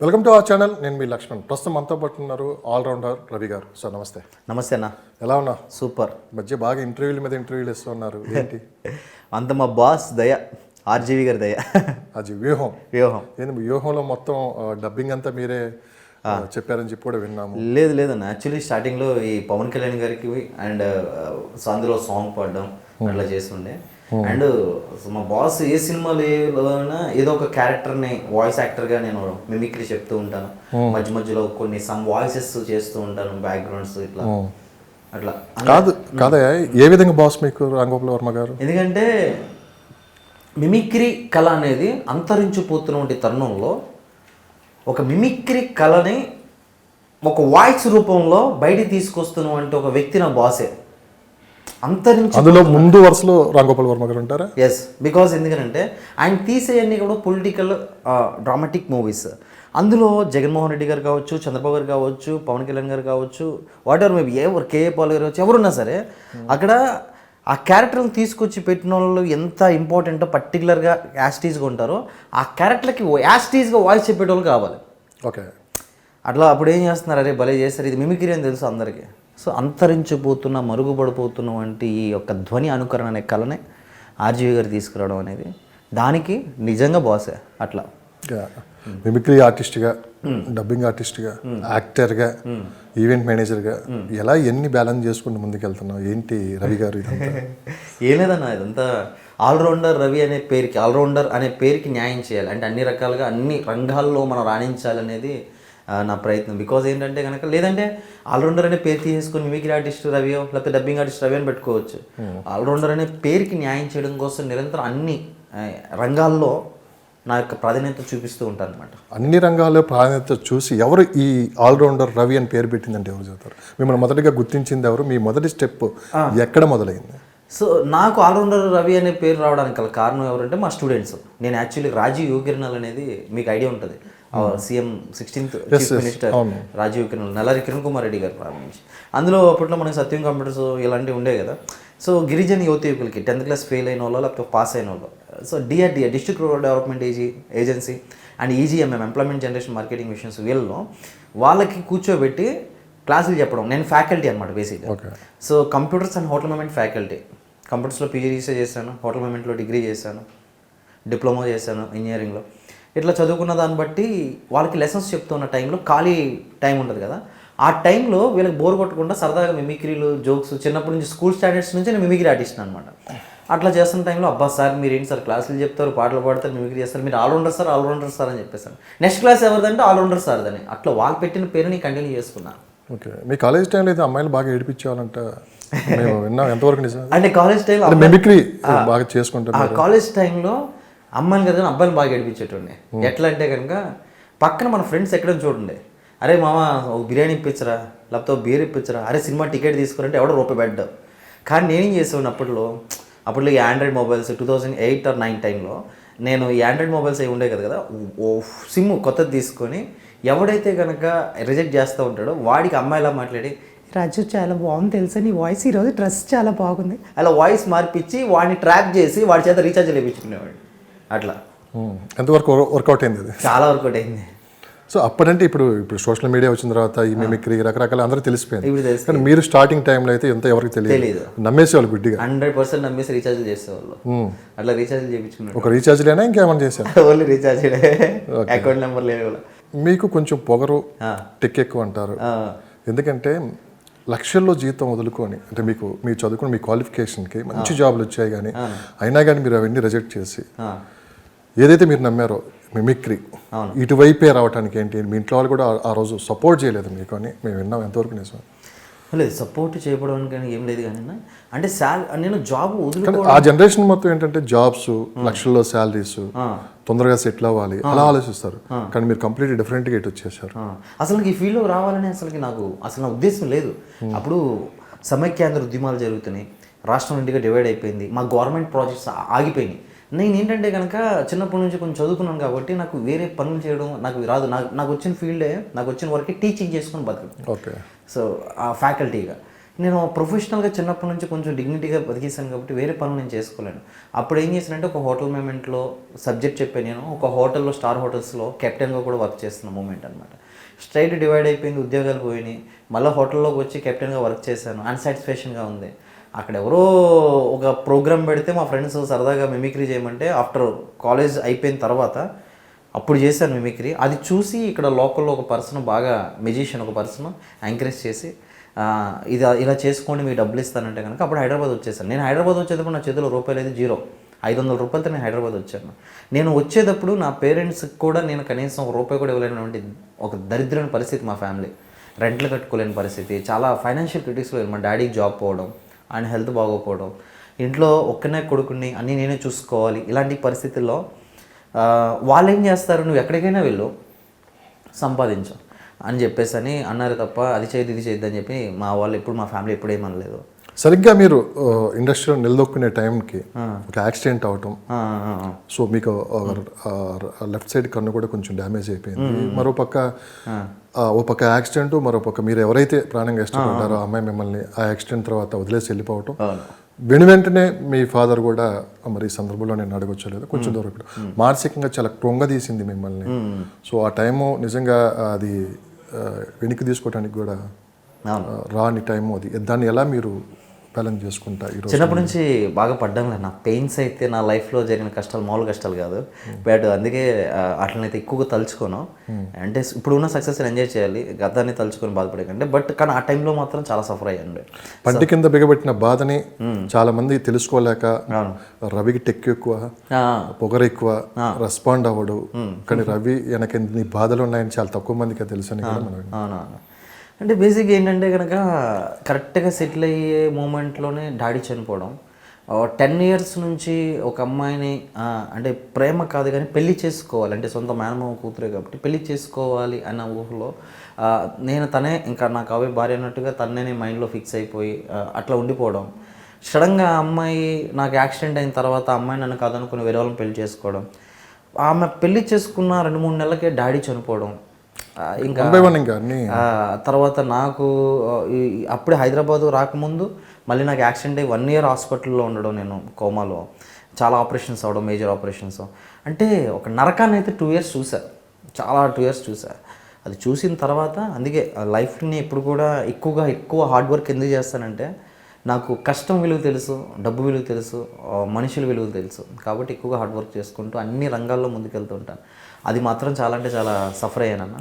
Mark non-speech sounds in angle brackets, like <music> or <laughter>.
Welcome to our channel. నేను మీ లక్ష్మణ్. ప్రస్తుతం మనతో పాటు ఉన్నారు ఆల్రౌండర్ రవి గారు. సార్ నమస్తే. నమస్తే అన్న. ఎలా ఉన్నా సూపర్. మధ్య బాగా ఇంటర్వ్యూల మీద ఇంటర్వ్యూలు ఇస్తున్నారు ఏంటి? <laughs> అంత మా బాస్ దయ ఆర్జీవి గారి దయ. <laughs> అది వ్యూహం. వ్యూహం. ఏంది వ్యూహంలో మొత్తం డబ్బింగ్ అంతా మీరే ఆ, చెప్పారని చెప్పి కూడా విన్నాము. లేదు లేదన్న యాక్చువల్లీ స్టార్టింగ్లో ఈ పవన్ కళ్యాణ్ గారికి అండ్ అందులో సాంగ్ పాడడం అట్లా చేస్తుండే. అండ్ మా బాస్ ఏ సినిమాలోనా ఏదో ఒక క్యారెక్టర్ని వాయిస్ యాక్టర్గా నేను మిమిక్రీ చెప్తూ ఉంటాను. మధ్య మధ్యలో కొన్ని సమ్ వాయిసెస్ చేస్తూ ఉంటాను బ్యాక్గ్రౌండ్స్ ఇట్లా. అట్లా. కాదు కాదా ఏ విధంగా బాస్ మీకు రాంగోపాల్ వర్మ గారు? ఎందుకంటే మిమిక్రీ కళ అనేది అంతరించిపోతున్నటువంటి తరుణంలో ఒక మిమిక్రీ కళని ఒక వాయిస్ రూపంలో బయటికి తీసుకొస్తున్నటువంటి ఒక వ్యక్తి నా బాసే అంతరించి అందులో ముందు వరుసలో రాంగోపాల్ వర్మ గారు ఉంటారా? ఎస్ బికాజ్ ఎందుకంటే ఆయన తీసేయన్ని కూడా పొలిటికల్ డ్రామాటిక్ మూవీస్ అందులో జగన్మోహన్ రెడ్డి గారు కావచ్చు చంద్రబాబు గారు కావచ్చు పవన్ కళ్యాణ్ గారు కావచ్చు వాట్ ఎవర్ మేబీ ఎవరు కేఏ పాల్ గారు కావచ్చు ఎవరున్నా సరే అక్కడ ఆ క్యారెక్టర్ని తీసుకొచ్చి పెట్టిన వాళ్ళు ఎంత ఇంపార్టెంటో పర్టికులర్గా యాస్టీజ్గా ఉంటారో ఆ క్యారెక్టర్కి యాస్టీజ్గా వాయిస్ చెప్పేటోళ్ళు కావాలి. ఓకే అట్లా అప్పుడు ఏం చేస్తున్నారు? అరే భలే చేస్తారు ఇది మిమిక్రీ అని తెలుసు అందరికీ. సో అంతరించిపోతున్న మరుగుపడిపోతున్న వంటి ఈ యొక్క ధ్వని అనుకరణ అనే కళనే ఆర్జీవి గారు తీసుకురావడం అనేది దానికి నిజంగా బాసే అట్లా. మిమిక్రీ ఆర్టిస్ట్గా డబ్బింగ్ ఆర్టిస్ట్గా యాక్టర్గా ఈవెంట్ మేనేజర్గా ఎలా ఎన్ని బ్యాలెన్స్ చేసుకుంటూ ముందుకెళ్తున్నావు? ఏంటి రవి గారు ఇదంతా? <laughs> ఏం లేదన్న ఇదంతా ఆల్రౌండర్ రవి అనే పేరుకి ఆల్రౌండర్ అనే పేరుకి న్యాయం చేయాలి. అంటే అన్ని రకాలుగా అన్ని రంగాల్లో మనం రాణించాలనేది నా ప్రయత్నం. బికాజ్ ఏంటంటే కనుక లేదంటే ఆల్రౌండర్ అనే పేరు తీసేసుకొని మిమిక్రీ ఆర్టిస్ట్ రవియో లేకపోతే డబ్బింగ్ ఆర్టిస్ట్ రవి అని పెట్టుకోవచ్చు. ఆల్రౌండర్ అనే పేరుకి న్యాయం చేయడం కోసం నిరంతరం అన్ని రంగాల్లో నా యొక్క ప్రాధాన్యత చూపిస్తూ ఉంటాను అనమాట అన్ని రంగాల్లో ప్రాధాన్యత చూసి ఎవరు ఈ ఆల్రౌండర్ రవి అని పేరు పెట్టిందంటే ఎవరు చెబుతారు? మిమ్మల్ని మొదటిగా గుర్తించింది ఎవరు? మీ మొదటి స్టెప్ ఎక్కడ మొదలైంది? సో నాకు ఆల్రౌండర్ రవి అనే పేరు రావడానికి గల కారణం ఎవరంటే మా స్టూడెంట్స్. నేను యాక్చువల్లీ రాజీవ్ యోగిరణాల్ అనేది మీకు ఐడియా ఉంటుంది. CM sixteenth chief minister Rajiv Kiran Nallari Kiran Kumar Reddy garu ప్రారంభించి అందులో అప్పట్లో మనకి సత్యం కంప్యూటర్స్ ఇలాంటివి ఉండేవి కదా. సో గిరిజన యువత యువకులకి టెన్త్ క్లాస్ ఫెయిల్ అయిన వాళ్ళు లేకపోతే పాస్ అయిన వాళ్ళు. So DRDA district rural development AG agency and EGMM employment generation marketing missions వీళ్ళలో వాళ్ళకి కూర్చోబెట్టి క్లాసులు చెప్పడం. నేను ఫ్యాకల్టీ అనమాట బేసిక్గా. So computers and hotel management faculty. కంప్యూటర్స్లో PG చేశాను హోటల్ మేనేజ్మెంట్లో డిగ్రీ చేశాను డిప్లొమా చేశాను ఇంజనీరింగ్లో. ఇట్లా చదువుకున్న దాన్ని బట్టి వాళ్ళకి లెసన్స్ చెప్తున్న టైంలో ఖాళీ టైం ఉంటుంది కదా. ఆ టైంలో వీళ్ళకి బోర్ కొట్టకుండా సరదాగా మిమిక్రీలు జోక్స్ చిన్నప్పటి నుంచి స్కూల్ స్టాండర్డ్స్ నుంచి నేను మిమిక్రీ ఆర్టిస్ట్ అనమాట అట్లా చేస్తున్న టైంలో అబ్బా సార్ మీరు ఏంటి సార్ క్లాసులు చెప్తారు పాటలు పాడతారు మిమిక్రీ చేస్తారు మీరు ఆల్రౌండర్ సార్ ఆల్రౌండర్ సార్ అని చెప్పేసాను. నెక్స్ట్ క్లాస్ ఎవరిదంటే ఆల్రౌండర్ సార్ అని అట్లా వాళ్ళు పెట్టిన పేరుని కంటిన్యూ చేసుకున్నాను ఓకే. మీ కాలేజ్ టైంలో అయితే అమ్మాయిలు బాగా ఏడిపించేవాలంట మేము విన్నాం ఎంతవరకు నిజం? అంటే కాలేజ్ టైంలో మిమిక్రీ బాగా చేసుకుంటారు ఆ కాలేజ్ టైంలో అమ్మాయిలు కదా అబ్బాయిలు బాగా గడిపించేటుండే ఎట్లా అంటే కనుక పక్కన మన ఫ్రెండ్స్ ఎక్కడ చూడండి. అరే మామ ఒక బిర్యానీ ఇప్పించరా లేకపోతే ఒక బీర్ ఇప్పించరా అరే సినిమా టికెట్ తీసుకురంటే ఎవడో రూపాయి పెట్టావు కానీ నేనేం చేసాను అప్పట్లో అప్పట్లో ఈ android mobiles two thousand eight or nine టైంలో నేను ఈ ఆండ్రాయిడ్ మొబైల్స్ అవి ఉండే కదా కదా ఓ సిమ్ కొత్తది తీసుకొని ఎవడైతే కనుక రిజెక్ట్ చేస్తూ ఉంటాడో వాడికి అమ్మాయిలా మాట్లాడి రాజు చాలా బాగుంది తెలుసా నీ వాయిస్ ఈరోజు డ్రెస్ చాలా బాగుంది. అలా వాయిస్ మార్పిచ్చి వాడిని ట్రాప్ చేసి వాడి చేత రీఛార్జ్ లేపించుకునేవాడు అట్లా. ఎంతవరకు వర్కౌట్ అయింది అది? చాలా వరకు అయింది. సో అప్పుడంటే ఇప్పుడు ఇప్పుడు సోషల్ మీడియా వచ్చిన తర్వాత ఈ మిమిక్రీ రకరకాల అందరూ తెలిసిపోయింది. కానీ మీరు స్టార్టింగ్ టైంలో అయితే ఎంత ఎవరికి తెలియదు. నమ్మేసేవాళ్ళు గుడ్డిగా. హండ్రెడ్ పర్సెంట్ నమ్మేసి రీఛార్జ్ చేసేవాళ్ళు. అట్లా రీఛార్జ్ చేయించుకున్నాడు ఒక రీఛార్జ్ లేనా ఇంకేమైనా చేశారు? <laughs> ఓన్లీ రీఛార్జ్ అకౌంట్ నెంబర్ లేవు మీకు కొంచెం పొగరు. టెక్ ఎక్కువ అంటారు. ఎందుకంటే లక్షల్లో జీతం వదులుకొని అంటే మీకు మీరు చదువుకున్న మీ క్వాలిఫికేషన్కి మంచి జాబ్లు వచ్చాయి కానీ అయినా కానీ మీరు అవన్నీ రిజెక్ట్ చేసి. ఏదైతే మీరు నమ్మారో మిమిక్రీ ఇటువైపే రావడానికి ఏంటి? మీ ఇంట్లో వాళ్ళు కూడా ఆ- రోజు సపోర్ట్ చేయలేదు మీకు అని మేము విన్నాం. ఎంతవరకు నిజం లేదు సపోర్ట్ చేయడం కానీ ఏం లేదు కానీ అంటే శాల నేను జాబ్ ఆ జనరేషన్ మొత్తం ఏంటంటే జాబ్స్ లక్షల్లో శాలరీస్ తొందరగా సెటిల్ అవ్వాలి. అలా ఆలోచిస్తారు. కానీ మీరు కంప్లీట్ డిఫరెంట్గా ఇటు వచ్చేసారు. అసలు ఈ ఫీల్డ్లో రావాలని అసలుకి నాకు అసలు నా ఉద్దేశం లేదు. అప్పుడు సమైక్యాంధ్ర ఉద్యమాలు జరుగుతున్నాయి. రాష్ట్రం ఇంటిగా డివైడ్ అయిపోయింది. మా గవర్నమెంట్ ప్రాజెక్ట్స్ ఆగిపోయినాయి. నేను ఏంటంటే కనుక చిన్నప్పటి నుంచి కొంచెం చదువుకున్నాను కాబట్టి నాకు వేరే పనులు చేయడం నాకు రాదు. నాకు నాకు వచ్చిన ఫీల్డే నాకు వచ్చిన వరకే టీచింగ్ చేసుకొని బతకడం. ఓకే. సో ఆ ఫ్యాకల్టీగా నేను ప్రొఫెషనల్గా చిన్నప్పటి నుంచి కొంచెం డిగ్నిటీగా బతికేసాను కాబట్టి వేరే పనులు నేను చేసుకోలేను. అప్పుడు ఏం చేశానంటే ఒక హోటల్ మూమెంట్లో సబ్జెక్ట్ చెప్పాను నేను. ఒక హోటల్లో స్టార్ హోటల్స్లో కెప్టెన్గా కూడా వర్క్ చేస్తున్న మూమెంట్ అనమాట స్ట్రైట్ డివైడ్ అయిపోయింది ఉద్యోగాలు పోయినాయి. మళ్ళీ హోటల్లోకి వచ్చి కెప్టెన్గా వర్క్ చేశాను. అన్సాటిస్ఫాక్షన్గా ఉంది. అక్కడ ఎవరో ఒక ప్రోగ్రామ్ పెడితే మా ఫ్రెండ్స్ సరదాగా మిమిక్రీ చేయమంటే ఆఫ్టర్ కాలేజ్ అయిపోయిన తర్వాత అప్పుడు చేశాను మిమిక్రీ. అది చూసి ఇక్కడ లోకల్లో ఒక పర్సన్ బాగా మెజిషియన్ ఒక పర్సన్ ఎంకరేజ్ చేసి ఇది ఇలా చేసుకోండి మీకు డబ్బులు ఇస్తానంటే కనుక అప్పుడు హైదరాబాద్ వచ్చేసాను. నేను హైదరాబాద్ వచ్చేటప్పుడు నా చేతిలో రూపాయలు అయితే జీరో. ఐదు వందల రూపాయలతో నేను హైదరాబాద్ వచ్చాను. నేను వచ్చేటప్పుడు నా పేరెంట్స్కి కూడా నేను కనీసం ఒక రూపాయి కూడా ఇవ్వలేనటువంటి ఒక దరిద్రమైన పరిస్థితి మా ఫ్యామిలీ. రెంట్లు కట్టుకోలేని పరిస్థితి. చాలా ఫైనాన్షియల్ క్రిటిక్స్లో మా డాడీకి జాబ్ పోవడం. ఆయన హెల్త్ బాగోకపోవడం ఇంట్లో ఒక్కనే కొడుకుని అన్నీ నేనే చూసుకోవాలి. ఇలాంటి పరిస్థితుల్లో వాళ్ళు ఏం చేస్తారు? నువ్వు ఎక్కడికైనా వెళ్ళు. సంపాదించు అని చెప్పేసి అని అన్నారు తప్ప అది చేయదు ఇది చేయొద్దు అని చెప్పి మా వాళ్ళు ఎప్పుడు మా ఫ్యామిలీ ఎప్పుడు ఏమనలేదు. సరిగ్గా మీరు ఇండస్ట్రీలో నిలదొక్కునే టైంకి ఒక యాక్సిడెంట్ అవటం. సో మీకు లెఫ్ట్ సైడ్ కన్ను కూడా కొంచెం డ్యామేజ్ అయిపోయింది. మరో పక్క ఆ, ఓ పక్క యాక్సిడెంట్ మరో పక్క మీరు ఎవరైతే ప్రాణంగా ఇష్టపడ్డారో ఆ. అమ్మాయి మిమ్మల్ని ఆ యాక్సిడెంట్ తర్వాత వదిలేసి వెళ్ళిపోవటం. వెను వెంటనే మీ ఫాదర్ కూడా మరి ఈ సందర్భంలో నేను అడగొచ్చు లేదు కొంచెం దూరం మానసికంగా చాలా కృంగదీసింది మిమ్మల్ని. సో ఆ టైము నిజంగా అది వెనక్కి తీసుకోవడానికి కూడా రాని టైము అది. దాన్ని ఎలా మీరు బ్యాలెన్స్ చేసుకుంటా ఈరోజు చిన్నప్పటి నుంచి బాగా పడ్డం లేదు నా పెయిన్స్ అయితే నా లైఫ్లో జరిగిన కష్టాలు మామూలు కష్టాలు కాదు. బట్ అందుకే అట్లనైతే ఎక్కువగా తలుచుకోను. అంటే ఇప్పుడు ఉన్న సక్సెస్ ఎంజాయ్ చేయాలి. గతాన్ని తలుచుకొని బాధపడే కంటే బట్ కానీ ఆ టైంలో మాత్రం చాలా సఫర్ అయ్యండి పంటి కింద బిగబెట్టిన బాధని చాలా మంది తెలుసుకోలేక. రవికి టెక్ ఎక్కువ పొగరు ఎక్కువ రెస్పాండ్ అవ్వడు. కానీ రవి వెనక బాధలు ఉన్నాయని చాలా తక్కువ మందికి తెలుసు అని కూడా మనం అవునవును. అంటే బేసిక్ ఏంటంటే కనుక కరెక్ట్గా సెటిల్ అయ్యే మూమెంట్లోనే డాడీ చనిపోవడం. టెన్ ఇయర్స్ నుంచి ఒక అమ్మాయిని అంటే ప్రేమ కాదు కానీ పెళ్ళి చేసుకోవాలి. అంటే సొంత మేనమామ కూతురే కాబట్టి పెళ్ళి చేసుకోవాలి అన్న ఊహలో నేను తనే ఇంకా నాకు అవే భార్య అన్నట్టుగా తన్నే నేను మైండ్లో ఫిక్స్ అయిపోయి అట్లా ఉండిపోవడం. సడన్గా అమ్మాయి నాకు యాక్సిడెంట్ అయిన తర్వాత అమ్మాయి నన్ను కాదనుకుని వేరే వాళ్ళని పెళ్ళి చేసుకోవడం. ఆమె పెళ్ళి చేసుకున్న రెండు మూడు నెలలకే డాడీ చనిపోవడం. ఇంకా తర్వాత నాకు అప్పుడే హైదరాబాద్ రాకముందు మళ్ళీ నాకు యాక్సిడెంట్ అయ్యి వన్ ఇయర్ హాస్పిటల్లో ఉండడం నేను కోమాలో. చాలా ఆపరేషన్స్ అవడం మేజర్ ఆపరేషన్స్. అంటే ఒక నరకాన్ని అయితే టూ ఇయర్స్ చూసా. చాలా టూ ఇయర్స్ చూసా. అది చూసిన తర్వాత అందుకే లైఫ్ని ఎప్పుడు కూడా ఎక్కువగా ఎక్కువ హార్డ్ వర్క్ ఎందుకు చేస్తానంటే నాకు కష్టం విలువ తెలుసు డబ్బు విలువ తెలుసు మనుషుల విలువ తెలుసు. కాబట్టి ఎక్కువగా హార్డ్ వర్క్ చేసుకుంటూ అన్ని రంగాల్లో ముందుకెళ్తూ ఉంటాను. అది మాత్రం చాలా అంటే చాలా సఫర్ అయ్యానన్న.